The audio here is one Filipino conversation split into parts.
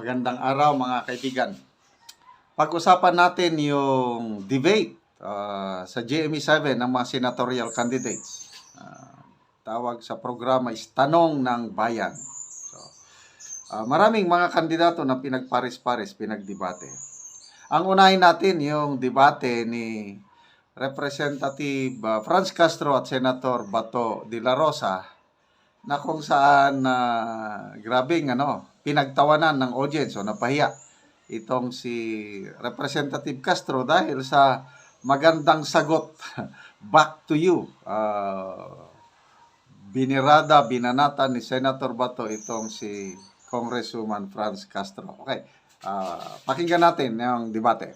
Magandang araw mga kaibigan. Pag-usapan natin yung debate ah, sa GME7 ng mga senatorial candidates. Ah, tawag sa programa is Tanong ng Bayan. So, ah, maraming mga kandidato na pinagpares-pares, pinagdebate. Ang unahin natin yung debate ni Representative ah, Franz Castro at Senator Bato de la Rosa na kung saan na grabing ano, pinagtawanan ng audience o napahiya itong si Representative Castro dahil sa magandang sagot back to you. Ah, binirada, binanata ni Senator Bato itong si Congresswoman Franz Castro. Okay, ah, pakinggan natin yung debate.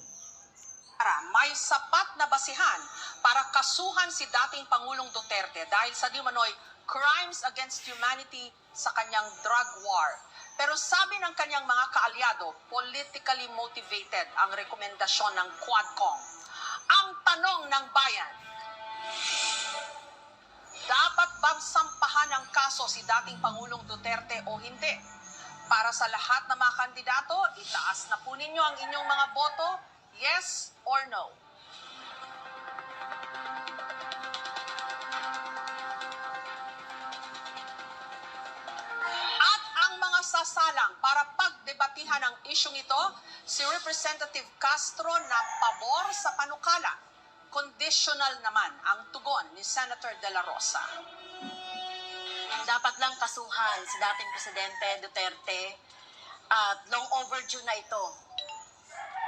may sapat na basihan para kasuhan si dating Pangulong Duterte dahil sa di manoy crimes against humanity sa kanyang drug war. Pero sabi ng kanyang mga kaalyado, politically motivated ang rekomendasyon ng Quadcom. Ang tanong ng bayan, dapat bang sampahan ng kaso si dating Pangulong Duterte o hindi? Para sa lahat ng mga kandidato, itaas na po ninyo ang inyong mga boto, yes or no. Isyong ito, si Representative Castro na pabor sa panukala. Conditional naman ang tugon ni Senator De La Rosa. dapat lang kasuhan si dating Presidente Duterte at long overdue na ito.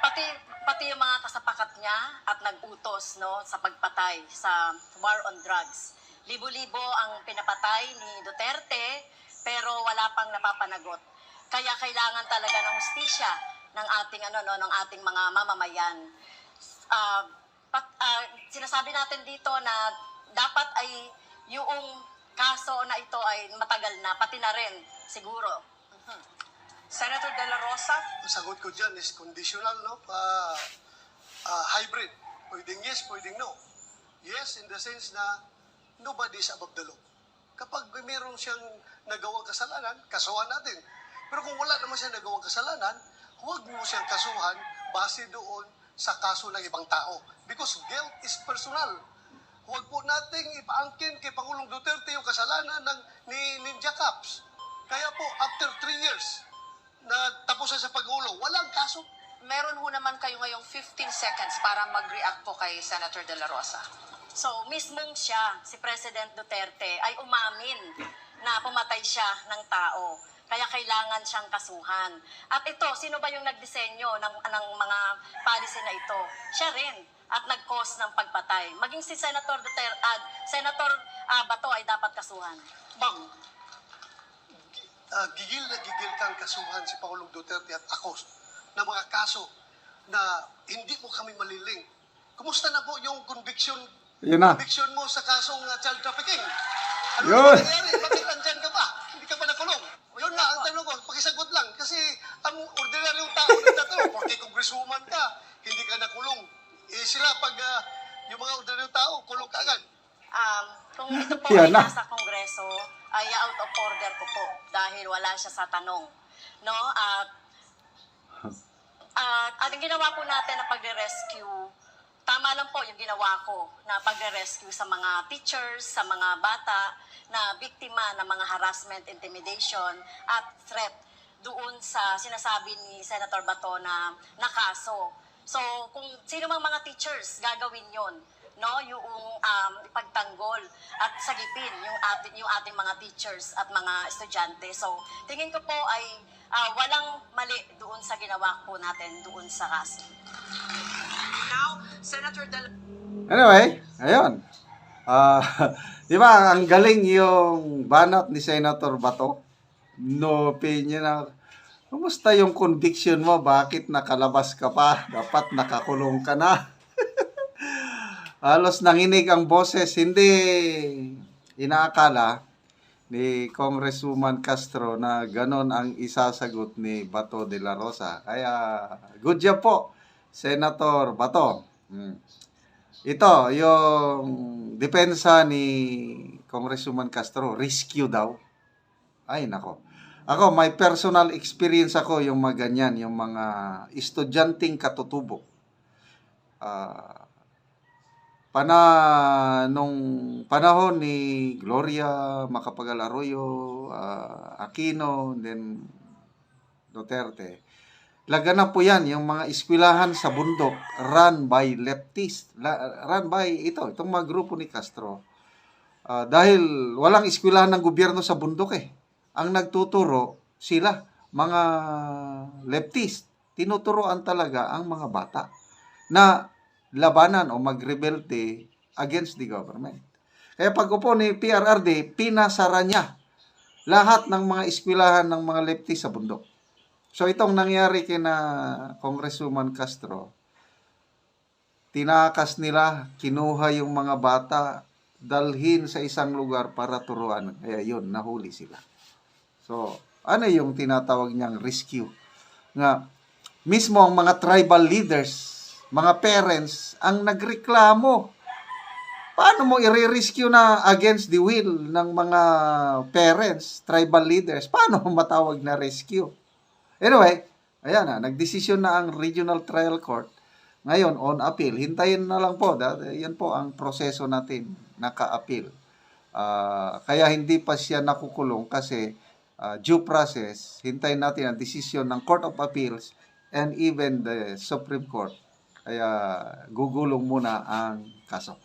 Pati, pati yung mga kasapakat niya at nag-utos no, sa pagpatay sa war on drugs. Libo-libo ang pinapatay ni Duterte pero wala pang napapanagot. Kaya kailangan talaga ng hustisya ng ating ano no ng ating mga mamamayan. Ah, pat, ah, sinasabi natin dito na dapat ay yung kaso na ito ay matagal na, pati na rin siguro. Mhm. Senator De La Rosa, Ang sagot ko dyan is conditional, no? Pa, ah, hybrid. Pwedeng yes, pwedeng no. Yes, in the sense na nobody is above the law. Kapag may meron siyang nagawang kasalanan, kasuhan natin. Pero kung wala naman siyang nagawang kasalanan, huwag mo siyang kasuhan base doon sa kaso ng ibang tao. Because guilt is personal. Huwag po nating ipaangkin kay Pangulong Duterte yung kasalanan ng, ni Ninja Caps. Kaya po, after three years, na tapos na sa pag-ulo, walang kaso. meron ho naman kayo ngayong 15 seconds para mag-react po kay Senator De La Rosa. So, mismong siya, si President Duterte, ay umamin na pumatay siya ng tao. Kaya kailangan siyang kasuhan. At ito, sino ba yung nagdisenyo ng, ng mga policy na ito? Siya rin. At nag-cause ng pagpatay. Maging si Senator Duterte, at Senator ah, Bato ay dapat kasuhan. Ma'am, ah, gigil na gigil kang kasuhan si Pangulong Duterte at ako na mga kaso na hindi mo kami maliling. Kumusta na po yung conviction Yun na. conviction mo sa kasong ah, child trafficking? Ano Yun. na nangyari? Bakit andyan ka pa? Hindi ka pa nakulong? Yun na, ang tanong ko, pakisagot lang. Kasi ang ordinaryong tao nagtatanong, porque congresswoman ka, hindi ka nakulong. Eh sila, pag ah, yung mga ordinaryong tao, kulong ka agad. Um, kung ito po ay na. nasa Kongreso, ay out of order ko po dahil wala siya sa tanong. No? At at at ang ginawa po natin na pagre-rescue, tama lang po yung ginawa ko na pagre-rescue sa mga teachers, sa mga bata na biktima ng mga harassment, intimidation at threat doon sa sinasabi ni Senator Bato na nakaso. So, kung sino mang mga teachers gagawin yon no? Yung um, ipagtanggol at sagipin yung ating yung ating mga teachers at mga estudyante. So tingin ko po ay ah, walang mali doon sa ginawa po natin doon sa kaso Senator De La Anyway, ayun. Ah, di ba, ang galing yung banat ni Senator Bato. No opinion na, kumusta yung conviction mo? Bakit nakalabas ka pa? Dapat nakakulong ka na. Halos nanginig ang boses. Hindi inaakala ni Congresswoman Castro na ganon ang isasagot ni Bato de la Rosa. Kaya, good job po, Senator Bato. Hmm. Ito, yung depensa ni Congresswoman Castro, rescue daw. Ay, nako. Ako, may personal experience ako yung mga ganyan, yung mga estudyanteng katutubo. Ah, pana nung panahon ni Gloria Macapagal Arroyo, ah, Aquino, then Duterte. Laganap po yan, yung mga eskwelahan sa bundok, run by leftists, la- run by ito, itong mga grupo ni Castro. Ah, dahil walang eskwelahan ng gobyerno sa bundok eh. Ang nagtuturo, sila, mga leftist. Tinuturoan talaga ang mga bata na labanan o magrebelte against the government. Kaya pag upo ni PRRD, pinasara niya lahat ng mga eskwelahan ng mga leftist sa bundok. So itong nangyari kina Congresswoman Castro, tinakas nila, kinuha yung mga bata, dalhin sa isang lugar para turuan. Kaya yun, nahuli sila. So, ano yung tinatawag niyang rescue? Nga, mismo ang mga tribal leaders, mga parents, ang nagreklamo. Paano mo i-rescue na against the will ng mga parents, tribal leaders? Paano matawag na rescue? Anyway, ayan na, nagdesisyon na ang Regional Trial Court. Ngayon, on appeal. Hintayin na lang po. Yan po ang proseso natin, naka-appeal. Ah, kaya hindi pa siya nakukulong kasi ah, due process, hintayin natin ang desisyon ng Court of Appeals and even the Supreme Court. Kaya gugulong muna ang kaso.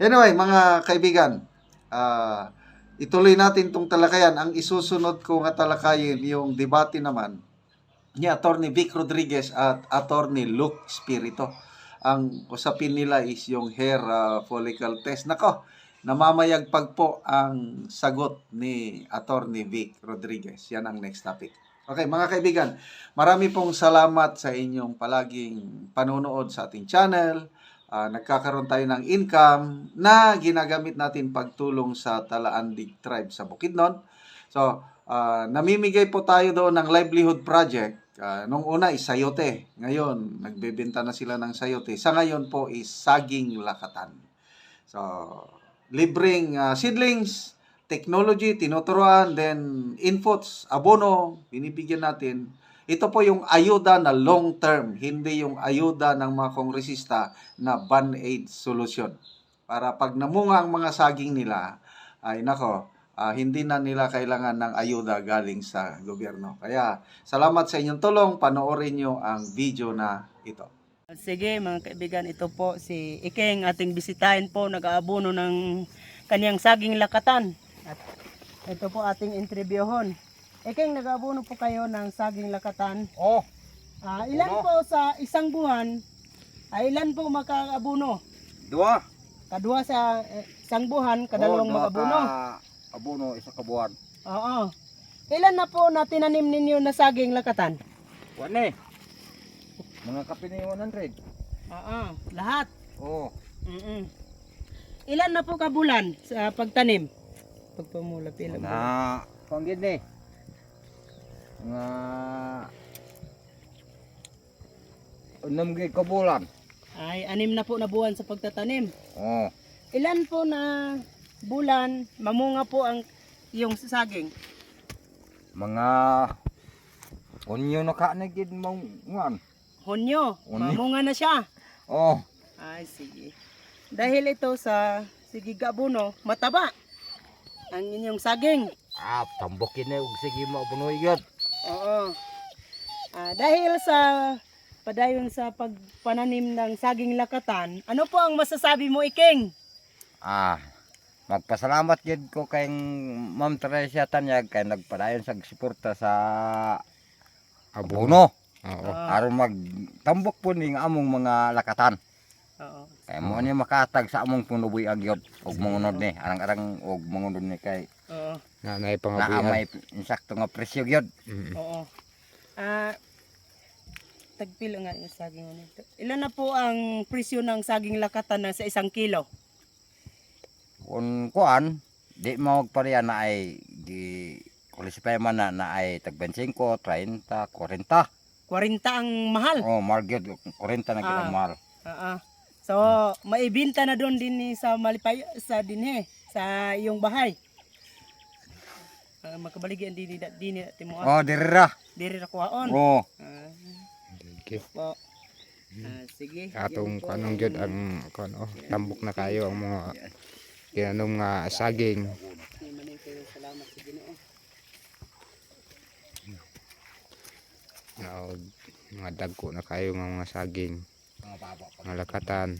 Anyway, mga kaibigan, ah, ituloy natin itong talakayan. Ang isusunod ko nga talakayin, yung debate naman, ni Attorney Vic Rodriguez at Attorney Luke Spirito. Ang usapin nila is yung hair ah, follicle test. Nako, namamayagpag po ang sagot ni Attorney Vic Rodriguez. Yan ang next topic. Okay, mga kaibigan, marami pong salamat sa inyong palaging panonood sa ating channel. Ah, nagkakaroon tayo ng income na ginagamit natin pagtulong sa Talaandig Tribe sa Bukidnon. So, ah, namimigay po tayo doon ng livelihood project. Ah, nung una is sayote. Ngayon, nagbebenta na sila ng sayote. Sa ngayon po is saging lakatan. So, libreng ah, seedlings, technology, tinuturuan, then inputs, abono, binibigyan natin. Ito po yung ayuda na long term, hindi yung ayuda ng mga kongresista na band-aid solution. Para pag namunga ang mga saging nila, ay nako, ah, hindi na nila kailangan ng ayuda galing sa gobyerno. Kaya salamat sa inyong tulong, panoorin nyo ang video na ito. Sige mga kaibigan, ito po si Ikeng ating bisitahin po, nag-aabono ng kanyang saging lakatan. At ito po ating interviewon. Ikeng, nag-aabono po kayo ng saging lakatan. Oh, Ah, ilan po sa isang buwan, ay ilan po makaabono? dua. Kadua sa eh, isang buwan, kadalawang oh, dua mag-abuno. ka abono isa ka buwan. Oo. Ilan na po na tinanim ninyo na saging lakatan? Wane. Mga kapini 100. Oo, lahat. Oh, Mm Ilan na po kabulan sa pagtanim? Pagpamula pila bulan? na panggid ni. Nga Unam gay ka bulan. Ay, anim na po na buwan sa pagtatanim. Oh, Ilan po na bulan mamunga po ang yung saging? mga onyo na ka na gid. Honyo, Honyo. mamunga na siya. Oh, Ay, sige. Dahil ito sa sige gabuno, mataba ang inyong saging. ah tambokin na ug sige mo abono gyud. Oo. Ah, dahil sa padayon sa pagpananim ng saging lakatan, ano po ang masasabi mo, Iking? Ah, magpasalamat gid ko kay Ma'am Teresa Tanyag kay nagpadayon sa suporta sa abono. Ah, aron magtambok po ning among mga lakatan. oo. Kay mo ni makatag sa among punuboy agyod ug mangunod ni arang-arang ug mangunod ni kay Oo. na may pangabuyan. may insakto nga presyo gyud. Oo. Ah, tagpilo nga yung saging nito. Ilan na po ang presyo ng saging lakatan na sa isang kilo? Kun kuan di mo magpareha na ay di qualify man na, na ay tag 25, 30, 40. 40 ang mahal. Oh, gyud 40 na gyud ang Ah. mahal. Oo. So, maibinta na doon din ni sa Malipay sa dinhe sa iyong bahay. Ah, makabaligi ang dini di ni timo. Oh, dirira. Diri ra kuhaon. Oh. Ah, Sige. po. Ah, sige. Atong kanong gyud ang kano, tambok na kayo ang mga kinanong nga saging. Manay kayo salamat sa Ginoo. Na mga dagko na kayo nga mga saging, mga lakatan.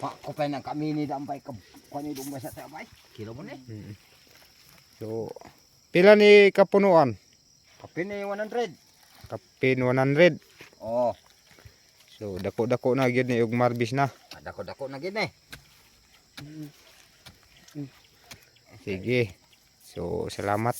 Pa ko pa nang kami ni dampay ka kani dum sa tabay. Kilo mo ni. So, pila ni kapunuan? Kape ni 100. Kapin 100. Oh, So, dako-dako na gyud ni og marbis na. dako-dako na gid eh. Sige. So, salamat.